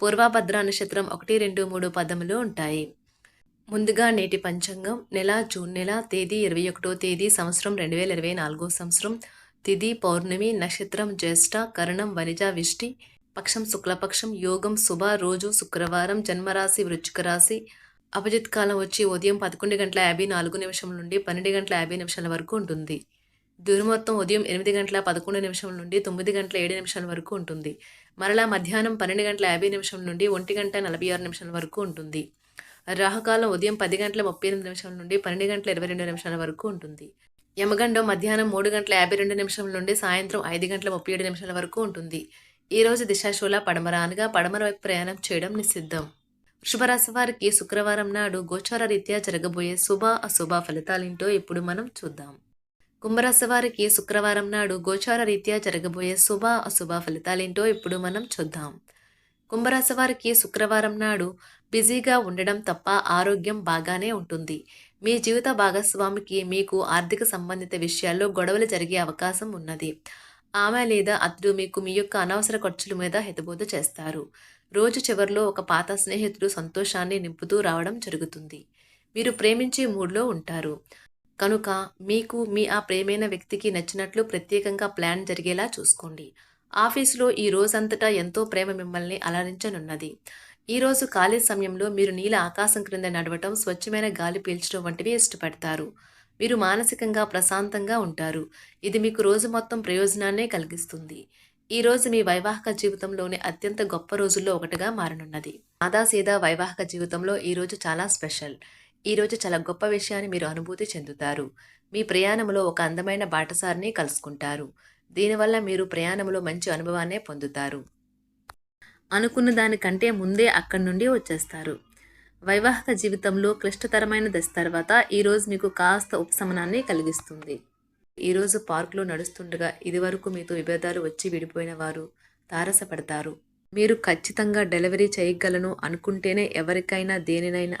పూర్వభద్ర నక్షత్రం ఒకటి రెండు మూడు పదములు ఉంటాయి. ముందుగా నేటి పంచాంగం నెల జూన్ నెల తేదీ ఇరవై ఒకటో తేదీ సంవత్సరం రెండు వేల ఇరవై నాలుగో సంవత్సరం తిథి పౌర్ణమి నక్షత్రం జ్యేష్ఠ కరణం వనిజ విష్టి పక్షం శుక్లపక్షం యోగం శుభ రోజు శుక్రవారం జన్మరాశి వృచ్చిక రాశి అపజిత్ కాలం వచ్చి ఉదయం పదకొండు గంటల యాభై నాలుగు నిమిషం నుండి పన్నెండు గంటల యాభై నిమిషాల వరకు ఉంటుంది. దుర్ముహూర్తం ఉదయం ఎనిమిది గంటల పదకొండు నిమిషం నుండి తొమ్మిది గంటల ఏడు నిమిషాల వరకు ఉంటుంది. మరలా మధ్యాహ్నం పన్నెండు గంటల యాభై నిమిషం నుండి ఒంటి గంట నలభై ఆరు నిమిషాల వరకు ఉంటుంది. రాహుకాలం ఉదయం పది గంటల ముప్పై ఎనిమిది నిమిషాల నుండి పన్నెండు గంటల ఇరవై రెండు నిమిషాల వరకు ఉంటుంది. యమగండం మధ్యాహ్నం మూడు గంటల యాభై రెండు నిమిషం నుండి సాయంత్రం ఐదు గంటల ముప్పై ఏడు నిమిషాల వరకు ఉంటుంది. ఈ రోజు దిశాశూల పడమర అనగా పడమర వైపు ప్రయాణం చేయడం నిషిద్ధం. వృషభరాశి వారికి శుక్రవారం నాడు గోచార రీత్యా జరగబోయే శుభ అశుభ ఫలితాలేంటో ఇప్పుడు మనం చూద్దాం. కుంభరాశి వారికి శుక్రవారం నాడు గోచార రీత్యా జరగబోయే శుభ అశుభ ఫలితాలేంటో ఇప్పుడు మనం చూద్దాం. కుంభరాశి వారికి శుక్రవారం నాడు బిజీగా ఉండడం తప్ప ఆరోగ్యం బాగానే ఉంటుంది. మీ జీవిత భాగస్వామికి మీకు ఆర్థిక సంబంధిత విషయాల్లో గొడవలు జరిగే అవకాశం ఉన్నది. ఆమె లేదా అతడు మీకు మీ యొక్క అనవసర ఖర్చుల మీద హితబోధ చేస్తారు. రోజు చివరిలో ఒక పాత స్నేహితుడు సంతోషాన్ని నింపుతూ రావడం జరుగుతుంది. మీరు ప్రేమించే మూడ్లో ఉంటారు. కనుక మీకు మీ ఆ ప్రేమైన వ్యక్తికి నచ్చినట్లు ప్రత్యేకంగా ప్లాన్ జరిగేలా చూసుకోండి. ఆఫీసులో ఈ రోజంతటా ఎంతో ప్రేమ మిమ్మల్ని అలరించనున్నది. ఈ రోజు ఖాళీ సమయంలో మీరు నీల ఆకాశం క్రింద నడవటం స్వచ్ఛమైన గాలి పీల్చడం వంటివి ఇష్టపడతారు. మీరు మానసికంగా ప్రశాంతంగా ఉంటారు. ఇది మీకు రోజు మొత్తం ప్రయోజనాన్నే కలిగిస్తుంది. ఈ రోజు మీ వైవాహిక జీవితంలోని అత్యంత గొప్ప రోజుల్లో ఒకటిగా మారనున్నది. సాదాసీదా వైవాహిక జీవితంలో ఈ రోజు చాలా స్పెషల్. ఈరోజు చాలా గొప్ప విషయాన్ని మీరు అనుభూతి చెందుతారు. మీ ప్రయాణంలో ఒక అందమైన బాటసారిని కలుసుకుంటారు. దీనివల్ల మీరు ప్రయాణంలో మంచి అనుభవాన్నే పొందుతారు. అనుకున్న దానికంటే ముందే అక్కడి నుండి వచ్చేస్తారు. వైవాహిక జీవితంలో క్లిష్టతరమైన దశ తర్వాత ఈరోజు మీకు కాస్త ఉపశమనాన్ని కలిగిస్తుంది. ఈరోజు పార్కులో నడుస్తుండగా ఇదివరకు మీతో విభేదాలు వచ్చి విడిపోయిన వారు తారసపడతారు. మీరు ఖచ్చితంగా డెలివరీ చేయగలను అనుకుంటేనే ఎవరికైనా దేనినైనా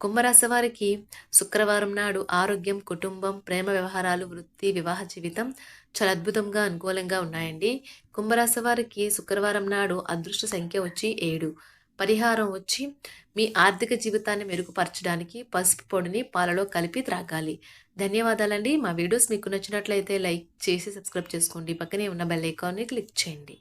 కుంభరాశి వారికి శుక్రవారం నాడు ఆరోగ్యం కుటుంబం ప్రేమ వ్యవహారాలు వృత్తి వివాహ జీవితం చాలా అద్భుతంగా అనుకూలంగా ఉన్నాయండి. కుంభరాశి వారికి శుక్రవారం నాడు అదృష్ట సంఖ్య వచ్చి ఏడు. పరిహారం వచ్చి మీ ఆర్థిక జీవితాన్ని మెరుగుపరచడానికి పసుపు పొడిని పాలలో కలిపి త్రాగాలి. ధన్యవాదాలండి. మా వీడియోస్ మీకు నచ్చినట్లయితే లైక్ చేసి సబ్స్క్రైబ్ చేసుకోండి. పక్కనే ఉన్న బెల్ ఐకాన్ని క్లిక్ చేయండి.